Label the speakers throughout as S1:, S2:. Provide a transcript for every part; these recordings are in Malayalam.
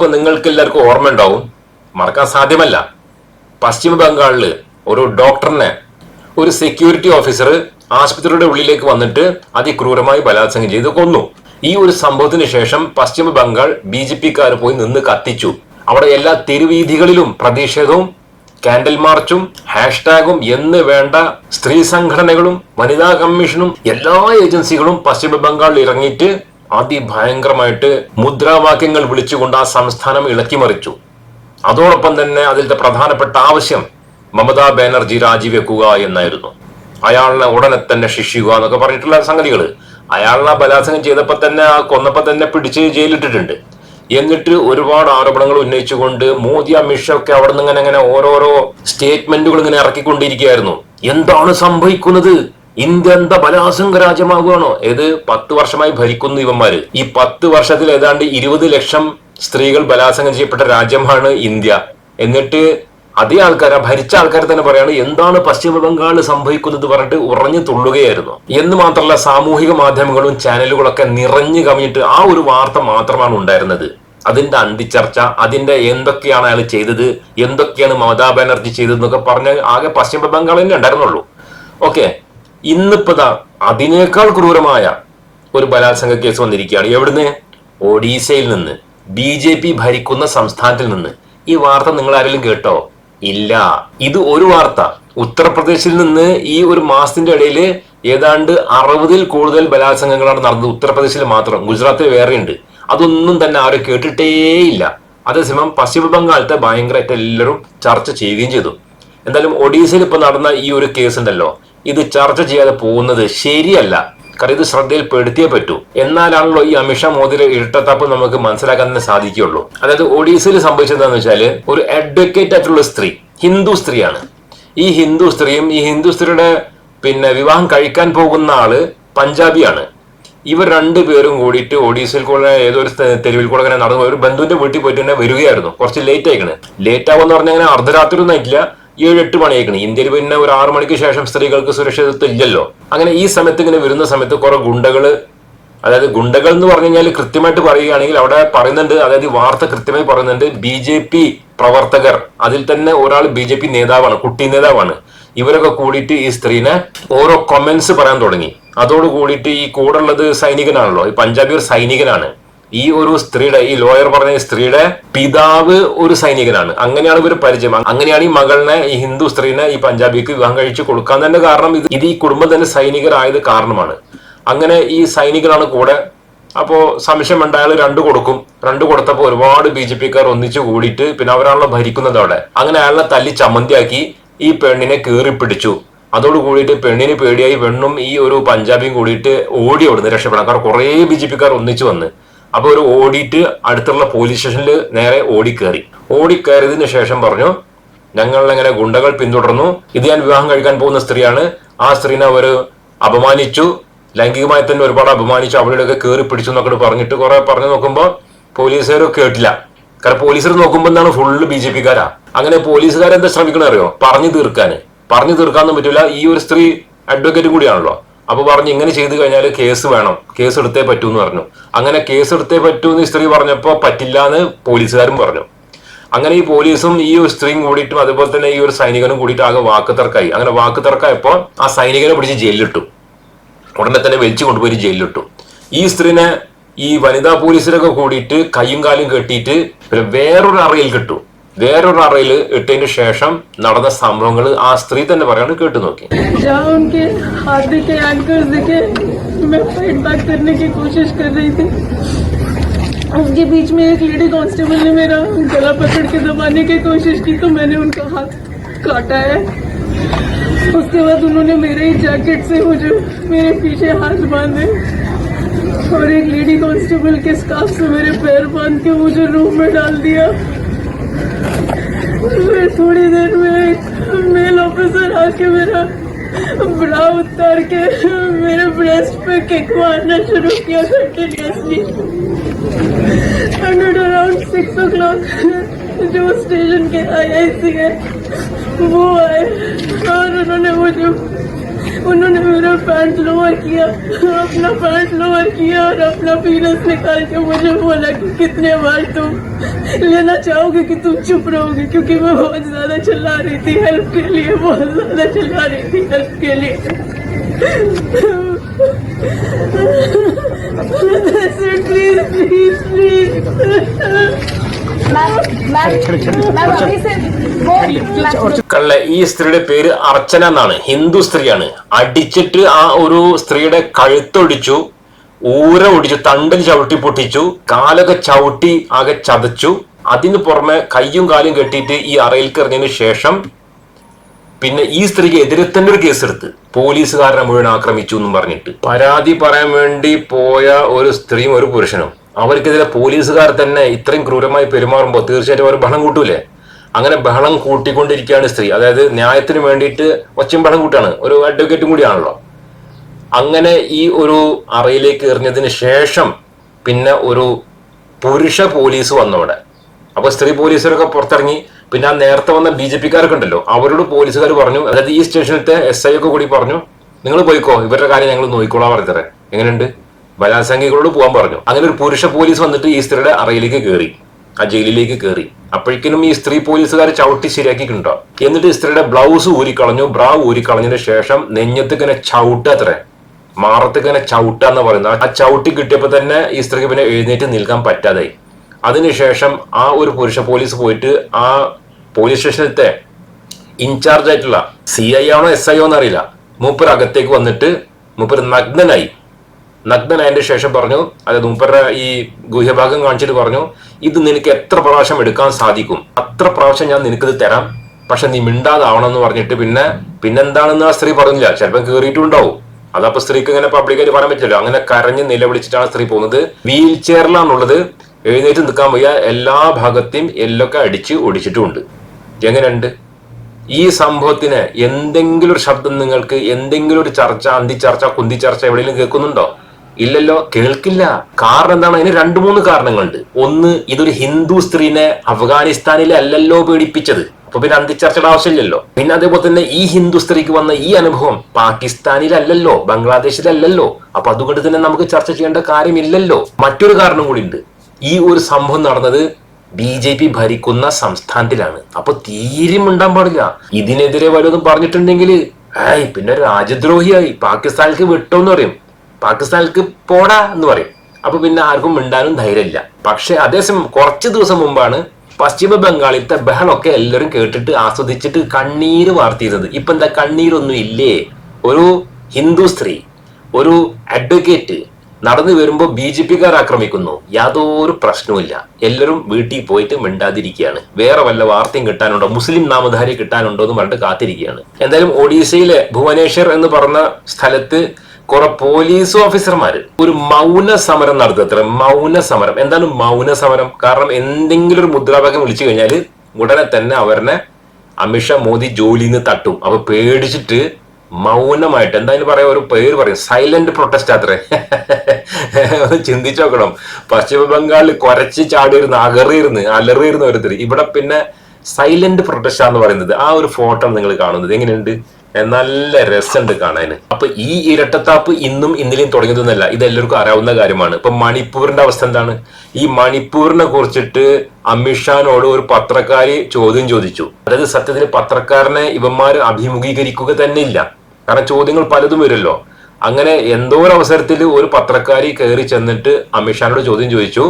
S1: ഇപ്പൊ നിങ്ങൾക്ക് എല്ലാവർക്കും ഓർമ്മ ഉണ്ടാവും. മറക്കാൻ സാധ്യമല്ല. പശ്ചിമ ബംഗാളിൽ ഒരു ഡോക്ടറിനെ ഒരു സെക്യൂരിറ്റി ഓഫീസർ ആശുപത്രിയുടെ ഉള്ളിലേക്ക് വന്നിട്ട് അതിക്രൂരമായി ബലാത്സംഗം ചെയ്ത് കൊന്നു. ഈ ഒരു സംഭവത്തിന് ശേഷം പശ്ചിമ ബംഗാൾ ബി ജെ പിക്കാർ പോയി നിന്ന് കത്തിച്ചു. അവിടെ എല്ലാ തെരുവീഥികളിലും പ്രതിഷേധവും കാൻഡിൽ മാർച്ചും ഹാഷ്ടാഗും എന്ന് വേണ്ട സ്ത്രീ സംഘടനകളും വനിതാ കമ്മീഷനും എല്ലാ ഏജൻസികളും പശ്ചിമ ബംഗാളിൽ ഇറങ്ങിയിട്ട് അതിഭയങ്കരമായിട്ട് മുദ്രാവാക്യങ്ങൾ വിളിച്ചുകൊണ്ട് ആ സംസ്ഥാനം ഇളക്കിമറിച്ചു അതോടൊപ്പം തന്നെ അതിലത്തെ പ്രധാനപ്പെട്ട ആവശ്യം മമതാ ബാനർജി രാജിവെക്കുക എന്നായിരുന്നു. അയാളിനെ ഉടനെ തന്നെ ശിക്ഷിക്കുക എന്നൊക്കെ പറഞ്ഞിട്ടുള്ള സംഗതികൾ അയാളിനെ ബലാത്സംഗം ചെയ്തപ്പോൾ തന്നെ ആ കൊന്നപ്പോൾ തന്നെ പിടിച്ച് ജയിലിട്ടിട്ടുണ്ട്. എന്നിട്ട് ഒരുപാട് ആരോപണങ്ങൾ ഉന്നയിച്ചുകൊണ്ട് മോദി അമിത്ഷാ ഒക്കെ അവിടെ നിന്ന് ഇങ്ങനെ ഇങ്ങനെ ഓരോരോ സ്റ്റേറ്റ്മെന്റുകൾ ഇങ്ങനെ ഇറക്കിക്കൊണ്ടിരിക്കുകയായിരുന്നു. എന്താണ് സംഭവിക്കുന്നത്? ഇന്ത്യ എന്താ ബലാത്സംഗ രാജ്യമാകുകയാണോ ഏത് പത്ത് വർഷമായി ഭരിക്കുന്നു ഇവന്മാര്. ഈ പത്ത് വർഷത്തിൽ ഏതാണ്ട് ഇരുപത് ലക്ഷം സ്ത്രീകൾ ബലാസംഗം ചെയ്യപ്പെട്ട രാജ്യമാണ് ഇന്ത്യ. എന്നിട്ട് അതേ ആൾക്കാർ ഭരിച്ച ആൾക്കാർ തന്നെ പറയാണ് എന്താണ് പശ്ചിമ ബംഗാളിൽ സംഭവിക്കുന്നത് പറഞ്ഞിട്ട് ഉറഞ്ഞു തുള്ളുകയായിരുന്നു. എന്ന് മാത്രമല്ല സാമൂഹിക മാധ്യമങ്ങളും ചാനലുകളൊക്കെ നിറഞ്ഞു കവിഞ്ഞിട്ട് ആ ഒരു വാർത്ത മാത്രമാണ് ഉണ്ടായിരുന്നത്. അതിന്റെ അന്തിച്ചർച്ച അതിന്റെ എന്തൊക്കെയാണ് അയാൾ ചെയ്തത് എന്തൊക്കെയാണ് മമതാ ബാനർജി ചെയ്തതെന്നൊക്കെ പറഞ്ഞ് ആകെ പശ്ചിമ ബംഗാൾ തന്നെ ഉണ്ടായിരുന്നുള്ളൂ. ഓക്കെ? ഇന്നിപ്പതാ അതിനേക്കാൾ ക്രൂരമായ ഒരു ബലാത്സംഗ കേസ് വന്നിരിക്കുകയാണ്. എവിടുന്ന്? ഒഡീസയിൽ നിന്ന്. ബി ജെ പി ഭരിക്കുന്ന സംസ്ഥാനത്തിൽ നിന്ന്. ഈ വാർത്ത നിങ്ങൾ ആരെങ്കിലും കേട്ടോ? ഇല്ല. ഇത് ഒരു വാർത്ത. ഉത്തർപ്രദേശിൽ നിന്ന് ഈ ഒരു മാസത്തിന്റെ ഇടയിൽ ഏതാണ്ട് അറുപതിൽ കൂടുതൽ ബലാത്സംഗങ്ങളാണ് നടന്നത്. ഉത്തർപ്രദേശിൽ മാത്രം. ഗുജറാത്തിൽ വേറെയുണ്ട് അതൊന്നും തന്നെ ആരും കേട്ടിട്ടേയില്ല. അതേസമയം പശ്ചിമ ബംഗാളത്തെ ഭയങ്കരമായിട്ട് എല്ലാവരും ചർച്ച ചെയ്യുകയും ചെയ്തു. എന്തായാലും ഒഡീസയിൽ ഇപ്പൊ നടന്ന ഈ ഒരു കേസ് ഉണ്ടല്ലോ. ഇത് ചർച്ച ചെയ്യാതെ പോകുന്നത് ശരിയല്ല. കാരണം ഇത് ശ്രദ്ധയിൽപ്പെടുത്തിയേ പറ്റൂ. എന്നാലാണല്ലോ ഈ അമിഷ മോദിയുടെ ഇരട്ടത്താപ്പ് നമുക്ക് മനസ്സിലാക്കാൻ തന്നെ സാധിക്കുകയുള്ളൂ. അതായത് ഒഡീസയിൽ സംഭവിച്ചതെന്ന് വെച്ചാൽ ഒരു അഡ്വക്കേറ്റ് ആയിട്ടുള്ള സ്ത്രീ ഹിന്ദു സ്ത്രീയാണ്. ഈ ഹിന്ദു സ്ത്രീയും ഈ ഹിന്ദു സ്ത്രീയുടെ പിന്നെ വിവാഹം കഴിക്കാൻ പോകുന്ന ആൾ പഞ്ചാബിയാണ്. ഇവർ രണ്ടുപേരും കൂടിയിട്ട് ഒഡീസയിൽ കൂടെ ഏതോ ഒരു സ്ഥ- തെരുവിൽ കൂടെ ഇങ്ങനെ നടന്നു ഒരു ബന്ധുവിന്റെ വീട്ടിൽ പോയിട്ട് തന്നെ വരികയായിരുന്നു. കുറച്ച് ലേറ്റ് ആയിക്കണ്. ലേറ്റ് ആവുമെന്ന് പറഞ്ഞാൽ അങ്ങനെ അർദ്ധരാത്രി ഒന്നും ആയിട്ടില്ല. ഏഴ് എട്ട് മണിയായിക്കണ്. ഇന്ത്യയിൽ പിന്നെ ഒരു ആറു മണിക്ക് ശേഷം സ്ത്രീകൾക്ക് സുരക്ഷിതത്വം ഇല്ലല്ലോ. അങ്ങനെ ഈ സമയത്ത് ഇങ്ങനെ വരുന്ന സമയത്ത് കുറെ ഗുണ്ടകൾ അതായത് ഗുണ്ടകൾ എന്ന് പറഞ്ഞു കഴിഞ്ഞാൽ കൃത്യമായിട്ട് പറയുകയാണെങ്കിൽ അവിടെ പറയുന്നുണ്ട് അതായത് വാർത്ത കൃത്യമായി പറയുന്നുണ്ട് ബി ജെ പി പ്രവർത്തകർ അതിൽ തന്നെ ഒരാൾ ബി ജെ പി നേതാവാണ് കുട്ടി നേതാവാണ്. ഇവരൊക്കെ കൂടിയിട്ട് ഈ സ്ത്രീനെ ഓരോ കൊമന്റ്സ് പറയാൻ തുടങ്ങി. അതോട് കൂടിയിട്ട് ഈ കൂടെ ഉള്ളത് സൈനികനാണല്ലോ ഈ പഞ്ചാബി ഒരു സൈനികനാണ്. ഈ ഒരു സ്ത്രീയുടെ ഈ ലോയർ പറഞ്ഞ സ്ത്രീയുടെ പിതാവ് ഒരു സൈനികനാണ്. അങ്ങനെയാണ് ഇവർ പരിചയം. അങ്ങനെയാണ് ഈ മകളിനെ ഈ ഹിന്ദു സ്ത്രീനെ ഈ പഞ്ചാബിക്ക് വിവാഹം കഴിച്ചു കൊടുക്കാൻ തന്നെ കാരണം ഇത് ഇത് ഈ കുടുംബം തന്നെ സൈനികരായത് കാരണമാണ്. അങ്ങനെ ഈ സൈനികനാണ് കൂടെ. അപ്പോ സംശയം ഉണ്ടായാലും രണ്ടു കൊടുക്കും. രണ്ട് കൊടുത്തപ്പോ ഒരുപാട് ബി ജെ പിക്കാർ ഒന്നിച്ചു കൂടിയിട്ട് പിന്നെ അവരാണല്ലോ ഭരിക്കുന്നത് അവിടെ. അങ്ങനെ അയാളെ തല്ലി ചമ്മന്തിയാക്കി ഈ പെണ്ണിനെ കീറി പിടിച്ചു അതോട് കൂടിയിട്ട് പെണ്ണിന് പേടിയായി പെണ്ണും ഈ ഒരു പഞ്ചാബിയും കൂടിയിട്ട് ഓടി അവിടുന്ന് രക്ഷപ്പെടാൻ. കാരണം കുറേ ബി ജെ പിക്കാർ ഒന്നിച്ചു വന്ന്. അപ്പൊ ഒരു ഓടിയിട്ട് അടുത്തുള്ള പോലീസ് സ്റ്റേഷനിൽ നേരെ ഓടിക്കേറി. ഓടിക്കയറിയതിനു ശേഷം പറഞ്ഞു ഞങ്ങൾ എങ്ങനെ ഗുണ്ടകൾ പിന്തുടർന്നു. ഇത് ഞാൻ വിവാഹം കഴിക്കാൻ പോകുന്ന സ്ത്രീയാണ്. ആ സ്ത്രീനെ അവർ അപമാനിച്ചു. ലൈംഗികമായി തന്നെ ഒരുപാട് അപമാനിച്ചു. അവളുടെയൊക്കെ കയറി പിടിച്ചു എന്നൊക്കെ പറഞ്ഞിട്ട് കുറെ പറഞ്ഞു നോക്കുമ്പോൾ പോലീസുകാർ കേട്ടില്ല. കാരണം പോലീസുകാർ നോക്കുമ്പോൾ എന്താണ് ഫുള്ള് ബി ജെ പിക്കാരാ. അങ്ങനെ പോലീസുകാരെന്താ ശ്രമിക്കണ അറിയോ? പറഞ്ഞു തീർക്കാന്. പറഞ്ഞു തീർക്കാനൊന്നും പറ്റില്ല ഈ ഒരു സ്ത്രീ അഡ്വക്കേറ്റ് കൂടിയാണല്ലോ. അപ്പൊ പറഞ്ഞു ഇങ്ങനെ ചെയ്തു കഴിഞ്ഞാൽ കേസ് വേണം. കേസ് എടുത്തേ പറ്റൂ എന്ന് പറഞ്ഞു. അങ്ങനെ കേസ് എടുത്തേ പറ്റൂ എന്ന് സ്ത്രീ പറഞ്ഞപ്പോ പറ്റില്ല എന്ന് പോലീസുകാരും പറഞ്ഞു. അങ്ങനെ ഈ പോലീസും ഈ ഒരു സ്ത്രീയും കൂടിയിട്ടും അതുപോലെ തന്നെ ഈ ഒരു സൈനികനും കൂടിയിട്ട് ആകെ വാക്ക് തർക്കായി. അങ്ങനെ വാക്ക് തർക്കായപ്പോ ആ സൈനികനെ പിടിച്ച് ജയിലിലിട്ടു. ഉടനെ തന്നെ വലിച്ചു കൊണ്ടുപോയി ജയിലിലിട്ടു. ഈ സ്ത്രീനെ ഈ വനിതാ പോലീസിലൊക്കെ കൂടിയിട്ട് കയ്യും കാലും കെട്ടിയിട്ട് പിന്നെ വേറൊരു അറയിൽ കിട്ടു. വേറൊരു അറയിൽ ഇട്ടതിന് ശേഷം നടന്ന സംഭവങ്ങൾ ആ സ്ത്രീ തന്നെ പറയാണ് കേട്ടു നോക്കി
S2: जहाँ उनके हाथ दिखे एंकर्स दिखे मैं फाइट बैक करने की कोशिश कर रही थी उसके बीच में एक लेडी कांस्टेबल ने मेरा गला पकड़ के दबाने की कोशिश की तो मैंने उनका हाथ काटा है उसके बाद उन्होंने मेरे ही जैकेट से मुझे मेरे पीछे हाथ बांधे और एक लेडी कांस्टेबल के स्कार्फ से मेरे पैर बांध के मुझे रूम में डाल दिया फिर थोड़ी देर में मेल ऑफिसर आके मेरा ब्रा उतार के मेरे ब्रेस्ट पे केक मारना शुरू किया continuously and around six o'clock जो स्टेशन के आई आई सी है, वो आए और उन्होंने मुझे उन्होंने मेरा पैंट लोअर किया, अपना पैंट लोअर किया और अपना पीरस निकाल के मुझे बोला कि कितने बार तुम लेना चाहोगे कि तुम चुप रहोगे? क्योंकि मैं बहुत ज़्यादा चिल्ला रही थी हेल्प के लिए, बहुत ज़्यादा चिल्ला रही थी हेल्प के लिए। प्लीज़ प्लीज़ प्लीज़
S1: കള്ള ഈ സ്ത്രീയുടെ പേര് അർച്ചന എന്നാണ്. ഹിന്ദു സ്ത്രീയാണ്. അടിച്ചിട്ട് ആ ഒരു സ്ത്രീയുടെ കഴുത്തൊടിച്ചു ഊര ഒടിച്ചു തണ്ടൽ ചവിട്ടി പൊട്ടിച്ചു കാലൊക്കെ ചവിട്ടി ആകെ ചതച്ചു. അതിന് പുറമെ കയ്യും കാലും കെട്ടിയിട്ട് ഈ അറയിൽ എറിഞ്ഞതിന് ശേഷം പിന്നെ ഈ സ്ത്രീക്ക് എതിരെ തന്നെ ഒരു കേസെടുത്ത്. പോലീസുകാരനെ മുഴുവൻ ആക്രമിച്ചു എന്നും പറഞ്ഞിട്ട്. പരാതി പറയാൻ വേണ്ടി പോയ ഒരു സ്ത്രീയും ഒരു പുരുഷനും. അവർക്കെതിരെ പോലീസുകാർ തന്നെ ഇത്രയും ക്രൂരമായി പെരുമാറുമ്പോൾ തീർച്ചയായിട്ടും അവർ ബഹളം കൂട്ടൂലേ? അങ്ങനെ ബഹളം കൂട്ടിക്കൊണ്ടിരിക്കുകയാണ് സ്ത്രീ. അതായത് ന്യായത്തിന് വേണ്ടിയിട്ട് ഒച്ചയും ബഹളം കൂട്ടാണ് ഒരു അഡ്വക്കേറ്റും കൂടിയാണല്ലോ. അങ്ങനെ ഈ ഒരു അറയിലേക്ക് എറിഞ്ഞതിന് ശേഷം പിന്നെ ഒരു പുരുഷ പോലീസ് വന്നവിടെ. അപ്പൊ സ്ത്രീ പോലീസുകാരൊക്കെ പുറത്തിറങ്ങി. പിന്നെ ആ നേരത്തെ വന്ന ബി ജെ പിക്കാരൊക്കെ ഉണ്ടല്ലോ. അവരോട് പോലീസുകാർ പറഞ്ഞു. അതായത് ഈ സ്റ്റേഷനിലത്തെ എസ് ഐ ഒക്കെ കൂടി പറഞ്ഞു. നിങ്ങൾ പോയിക്കോ. ഇവരുടെ കാര്യം ഞങ്ങൾ നോക്കിക്കോളാം പറഞ്ഞത് എങ്ങനെയുണ്ട്? ബലാത്സംഗികളോട് പോകാൻ പറഞ്ഞു. അങ്ങനെ ഒരു പുരുഷ പോലീസ് വന്നിട്ട് ഈ സ്ത്രീയുടെ അറയിലേക്ക് കയറി ആ ജയിലിലേക്ക് കയറി അപ്പോഴേക്കിനും ഈ സ്ത്രീ പോലീസുകാർ ചവിട്ടി ശരിയാക്കിയിട്ടുണ്ടോ? എന്നിട്ട് സ്ത്രീയുടെ ബ്ലൗസ് ഊരിക്കളഞ്ഞു. ബ്രാ ഊരിക്കളഞ്ഞതിന് ശേഷം നെഞ്ഞത്തേക്ക് ഇങ്ങനെ ചവിട്ടത്രേ മാറത്തേക്ക് ഇങ്ങനെ ചവിട്ടാന്ന് പറയുന്നത്. ആ ചവിട്ടി കിട്ടിയപ്പോൾ തന്നെ ഈ സ്ത്രീക്ക് പിന്നെ എഴുന്നേറ്റ് നിൽക്കാൻ പറ്റാതായി. അതിനുശേഷം ആ ഒരു പുരുഷ പോലീസ് പോയിട്ട് ആ പോലീസ് സ്റ്റേഷനിലത്തെ ഇൻചാർജ് ആയിട്ടുള്ള സി ഐ ആണോ എസ് ഐ ആണോ എന്നറിയില്ല. മൂപ്പർ അകത്തേക്ക് വന്നിട്ട് മൂപ്പർ നഗ്നനായി. നഗ്നനായതിന്റെ ശേഷം പറഞ്ഞു അതായത് മൂപ്പരുടെ ഈ ഗുഹ്യഭാഗം കാണിച്ചിട്ട് പറഞ്ഞു ഇത് നിനക്ക് എത്ര പ്രാവശ്യം എടുക്കാൻ സാധിക്കും? അത്ര പ്രാവശ്യം ഞാൻ നിനക്കിത് തരാം. പക്ഷെ നീ മിണ്ടാതാവണം എന്ന് പറഞ്ഞിട്ട് പിന്നെ പിന്നെന്താണെന്ന് ആ സ്ത്രീ പറഞ്ഞില്ല. ചിലപ്പോൾ കയറിയിട്ടുണ്ടാവും അതപ്പോ സ്ത്രീക്ക് ഇങ്ങനെ പബ്ലിക്കായിട്ട് പറയാൻ പറ്റില്ലല്ലോ. അങ്ങനെ കരഞ്ഞ് നിലവിളിച്ചിട്ടാണ് സ്ത്രീ പോകുന്നത്. വീൽ ചെയറിലാണുള്ളത് എഴുന്നേറ്റ് നിൽക്കാൻ വയ്യ. എല്ലാ ഭാഗത്തെയും എല്ലൊക്കെ അടിച്ച് ഒടിച്ചിട്ടുമുണ്ട് എങ്ങനെയുണ്ട്? ഈ സംഭവത്തിന് എന്തെങ്കിലും ഒരു ശബ്ദം നിങ്ങൾക്ക് എന്തെങ്കിലും ഒരു ചർച്ച അന്തി ചർച്ച കുന്തി ചർച്ച എവിടെയെങ്കിലും കേൾക്കുന്നുണ്ടോ? ഇല്ലല്ലോ കേൾക്കില്ല. കാരണം എന്താണ്? അതിന് രണ്ട് മൂന്ന് കാരണങ്ങളുണ്ട്. ഒന്ന് ഇതൊരു ഹിന്ദു സ്ത്രീനെ അഫ്ഗാനിസ്ഥാനിലെ അല്ലല്ലോ പേടിപ്പിച്ചത്. അപ്പൊ പിന്നെ അന്തിച്ചർച്ചയുടെ ആവശ്യമില്ലല്ലോ. പിന്നെ അതേപോലെ തന്നെ ഈ ഹിന്ദു സ്ത്രീക്ക് വന്ന ഈ അനുഭവം പാകിസ്ഥാനിലല്ലല്ലോ ബംഗ്ലാദേശിലല്ലല്ലോ അപ്പൊ അതുകൊണ്ട് തന്നെ നമുക്ക് ചർച്ച ചെയ്യേണ്ട കാര്യമില്ലല്ലോ. മറ്റൊരു കാരണം കൂടി ഉണ്ട് ഈ ഒരു സംഭവം നടന്നത് ബി ജെ പി ഭരിക്കുന്ന സംസ്ഥാനത്തിലാണ്. അപ്പൊ തീരെ മിണ്ടാൻ പാടില്ല. ഇതിനെതിരെ വല്ലതും പറഞ്ഞിട്ടുണ്ടെങ്കിൽ ഏയ് പിന്നെ രാജ്യദ്രോഹിയായി. പാകിസ്ഥാനിലേക്ക് വിട്ടോന്ന് പറയും. പാകിസ്ഥാനിലേക്ക് പോടാ എന്ന് പറയും. അപ്പൊ പിന്നെ ആർക്കും മിണ്ടാനും ധൈര്യമില്ല. പക്ഷെ അതേസമയം കുറച്ച് ദിവസം മുമ്പാണ് പശ്ചിമ ബംഗാളിലത്തെ ബഹളമൊക്കെ എല്ലാവരും കേട്ടിട്ട് ആസ്വദിച്ചിട്ട് കണ്ണീര് വാർത്തിയിരുന്നത് ഇപ്പൊ എന്താ കണ്ണീരൊന്നും ഇല്ലേ? ഒരു ഹിന്ദു സ്ത്രീ ഒരു അഡ്വക്കേറ്റ് നടന്നു വരുമ്പോൾ ബി ജെ പിക്കാർ ആക്രമിക്കുന്നു. യാതൊരു പ്രശ്നവുമില്ല. എല്ലാവരും വീട്ടിൽ പോയിട്ട് മിണ്ടാതിരിക്കുകയാണ്. വേറെ വല്ല വാർത്തയും കിട്ടാനുണ്ടോ? മുസ്ലിം നാമധാരി കിട്ടാനുണ്ടോ എന്ന് പറഞ്ഞിട്ട് കാത്തിരിക്കുകയാണ്. എന്തായാലും ഒഡീസയിലെ ഭുവനേശ്വർ എന്ന് പറഞ്ഞ സ്ഥലത്ത് കുറെ പോലീസ് ഓഫീസർമാര് ഒരു മൗന സമരം നടത്തത്ര മൗന സമരം. എന്താണ് മൗന സമരം? കാരണം എന്തെങ്കിലും ഒരു മുദ്രാവാക്യം വിളിച്ചു കഴിഞ്ഞാൽ ഉടനെ തന്നെ അവരെ അമിത്ഷാ മോദി ജോലിയിൽ നിന്ന് തട്ടും. അപ്പൊ പേടിച്ചിട്ട് മൗനമായിട്ട് എന്തായാലും പറയാ ഒരു പേര് പറയും. സൈലന്റ് പ്രൊട്ടസ്റ്റ് അത്രേ. ചിന്തിച്ചു നോക്കണം. പശ്ചിമ ബംഗാളിൽ കുരച്ച് ചാടിയിരുന്ന് അകറിയിരുന്ന് അലറിയിരുന്ന് ഒരുത്തർ ഇവിടെ പിന്നെ സൈലന്റ് പ്രൊട്ടസ്റ്റ് എന്ന് പറയുന്നത് ആ ഒരു ഫോട്ടോ നിങ്ങൾ കാണുന്നത്. എങ്ങനെയുണ്ട്? നല്ല രസമുണ്ട് കാണാൻ അപ്പൊ ഈ ഇരട്ടത്താപ്പ് ഇന്നും ഇന്നലെയും തുടങ്ങിയതൊന്നല്ല ഇത് എല്ലാവർക്കും അറിയാവുന്ന കാര്യമാണ്. ഇപ്പൊ മണിപ്പൂരിന്റെ അവസ്ഥ എന്താണ്? ഈ മണിപ്പൂരിനെ കുറിച്ചിട്ട് അമിത്ഷാനോട് ഒരു പത്രക്കാരി ചോദ്യം ചോദിച്ചു. അതായത് സത്യത്തിൽ പത്രക്കാരനെ ഇവന്മാർ അഭിമുഖീകരിക്കുക തന്നെ ഇല്ല. കാരണം ചോദ്യങ്ങൾ പലതും വരുമല്ലോ. അങ്ങനെ എന്തോ ഒരു അവസരത്തിൽ ഒരു പത്രക്കാരി കയറി ചെന്നിട്ട് അമിത്ഷാനോട് ചോദ്യം ചോദിച്ചു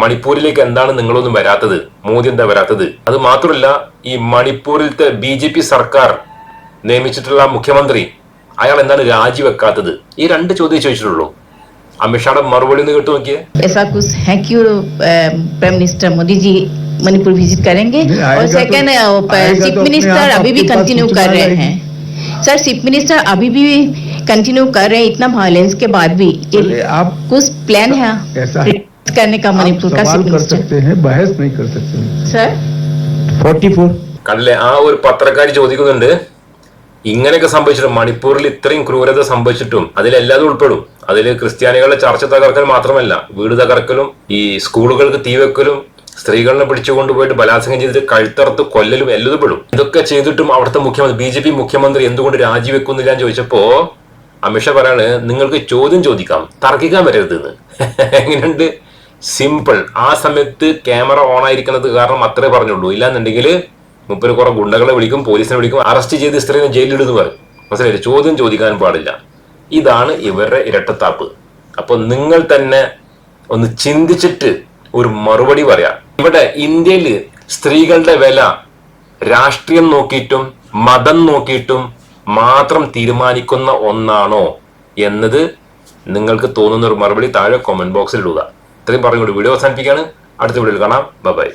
S1: മണിപ്പൂരിലേക്ക് എന്താണ് നിങ്ങളൊന്നും വരാത്തത്? മോദി എന്താ വരാത്തത്? അത് മാത്രമല്ല ഈ മണിപ്പൂരിലത്തെ ബി സർക്കാർ നിയമിച്ചിട്ടുള്ള മുഖ്യമന്ത്രി അയാൾ എന്താണ് രാജിവെക്കാത്തത് ഈ രണ്ട് ചോദ്യം ചോദിച്ചിട്ടുള്ളൂ അമിത്ഷായുടെ മറുപടി ഒന്ന് കേട്ടു നോക്കിയേ
S3: ऐसा कुछ है कि prime minister Modi ji Manipur visit करेंगे
S4: नहीं, आएगा
S3: और
S4: तो-
S3: सेकंड
S4: आएगा
S3: चीफ
S4: तो अपने
S3: मिनिस्टर
S4: आप
S3: अभी भी
S4: आपके पास
S3: कंटिन्यू
S4: सूचना
S3: कर रहे
S4: आएगी।
S3: हैं सर चीफ मिनिस्टर अभी भी कंटिन्यू कर रहे हैं इतना वायलेंस के बाद भी ये
S4: चलिए, आप
S3: कुछ प्लान है
S4: ऐसा है।
S3: रिलीज करने का
S4: आप
S3: मणिपुर का
S4: सवाल
S3: चीफ
S4: कर
S3: मिनिस्टर
S4: सकते हैं बहस नहीं कर सकते हैं
S3: सर
S4: फोर्टी फोर
S1: കണ്ടില്ലേ ആ ഒരു പത്രക്കാരി ചോദിക്കുന്നുണ്ട് ഇങ്ങനെയൊക്കെ സംഭവിച്ചിട്ടും മണിപ്പൂരിൽ ഇത്രയും ക്രൂരത സംഭവിച്ചിട്ടും അതിലെല്ലാതും ഉൾപ്പെടും. അതിൽ ക്രിസ്ത്യാനികളുടെ ചർച്ച തകർക്കൽ മാത്രമല്ല വീട് തകർക്കലും ഈ സ്കൂളുകൾക്ക് തീവെക്കലും സ്ത്രീകളെ പിടിച്ചുകൊണ്ടുപോയിട്ട് ബലാത്സംഗം ചെയ്തിട്ട് കഴുത്തറുത്ത് കൊല്ലലും എല്ലതും പെടും. ഇതൊക്കെ ചെയ്തിട്ടും അവിടുത്തെ മുഖ്യമന്ത്രി ബി ജെ പി മുഖ്യമന്ത്രി എന്തുകൊണ്ട് രാജിവെക്കുന്നില്ല എന്ന് ചോദിച്ചപ്പോ അമിത്ഷാ പറയാണ് നിങ്ങൾക്ക് ചോദ്യം ചോദിക്കാം തർക്കിക്കാൻ വരരുത് എന്ന്. എങ്ങനെയുണ്ട്? സിമ്പിൾ. ആ സമയത്ത് ക്യാമറ ഓൺ ആയിരിക്കുന്നത് കാരണം അത്രേ പറഞ്ഞുള്ളൂ. ഇല്ലാന്നുണ്ടെങ്കിൽ മുപ്പര് കുറെ ഗുണ്ടകളെ വിളിക്കും പോലീസിനെ വിളിക്കും അറസ്റ്റ് ചെയ്ത് സ്ത്രീനെ ജയിലിലിടുന്നു പറയും. മനസ്സിലായില്ലേ? ചോദ്യം ചോദിക്കാൻ പാടില്ല. ഇതാണ് ഇവരുടെ ഇരട്ടത്താപ്പ്. അപ്പൊ നിങ്ങൾ തന്നെ ഒന്ന് ചിന്തിച്ചിട്ട് ഒരു മറുപടി പറയാം. ഇവിടെ ഇന്ത്യയിൽ സ്ത്രീകളുടെ വില രാഷ്ട്രീയം നോക്കിയിട്ടും മതം നോക്കിയിട്ടും മാത്രം തീരുമാനിക്കുന്ന ഒന്നാണോ എന്നത് നിങ്ങൾക്ക് തോന്നുന്ന ഒരു മറുപടി താഴെ കോമന്റ് ബോക്സിൽ ഇടുക. ഇത്രയും പറഞ്ഞുകൊണ്ട് വീഡിയോ അവസാനിപ്പിക്കുകയാണ്. അടുത്ത വീഡിയോയിൽ കാണാം. ബൈ